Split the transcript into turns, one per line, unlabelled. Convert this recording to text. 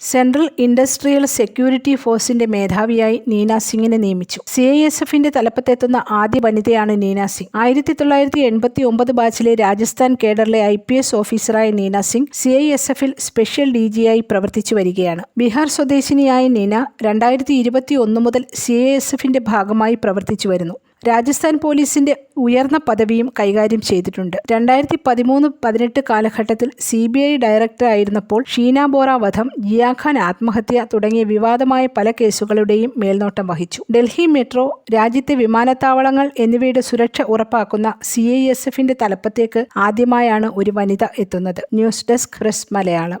Central industrial security ഫോഴ്സിന്റെ മേധാവിയായി നീന സിംഗിനെ നിയമിച്ചു. സി ഐ എസ് എഫിന്റെ തലപ്പത്തെത്തുന്ന ആദ്യ വനിതയാണ് നീന സിംഗ്. ആയിരത്തി തൊള്ളായിരത്തി എൺപത്തി ഒമ്പത് ബാച്ചിലെ രാജസ്ഥാൻ കേഡറിലെ ഐ പി എസ് ഓഫീസറായ Neena Singh C I S എഫിൽ സ്പെഷ്യൽ ഡി ജിയായി പ്രവർത്തിച്ചു വരികയാണ്. ബീഹാർ സ്വദേശിനിയായ നീന രണ്ടായിരത്തി ഇരുപത്തി ഒന്ന് മുതൽ സി ഐ എസ് എഫിന്റെ ഭാഗമായി പ്രവർത്തിച്ചു വരുന്നു. രാജസ്ഥാൻ പോലീസിന്റെ ഉയർന്ന പദവിയും കൈകാര്യം ചെയ്തിട്ടുണ്ട്. രണ്ടായിരത്തി പതിമൂന്ന് പതിനെട്ട് കാലഘട്ടത്തിൽ സി ബി ഐ ഡയറക്ടർ ആയിരുന്നപ്പോൾ ഷീന ബോറ വധം ജിയാഖാൻ ആത്മഹത്യ തുടങ്ങിയ വിവാദമായ പല കേസുകളുടെയും മേൽനോട്ടം വഹിച്ചു. ഡൽഹി മെട്രോ രാജ്യത്തെ വിമാനത്താവളങ്ങൾ എന്നിവയുടെ സുരക്ഷ ഉറപ്പാക്കുന്ന സി ഐ എസ് എഫിന്റെ തലപ്പത്തേക്ക് ആദ്യമായാണ് ഒരു വനിത എത്തുന്നത്. News desk press Malayalam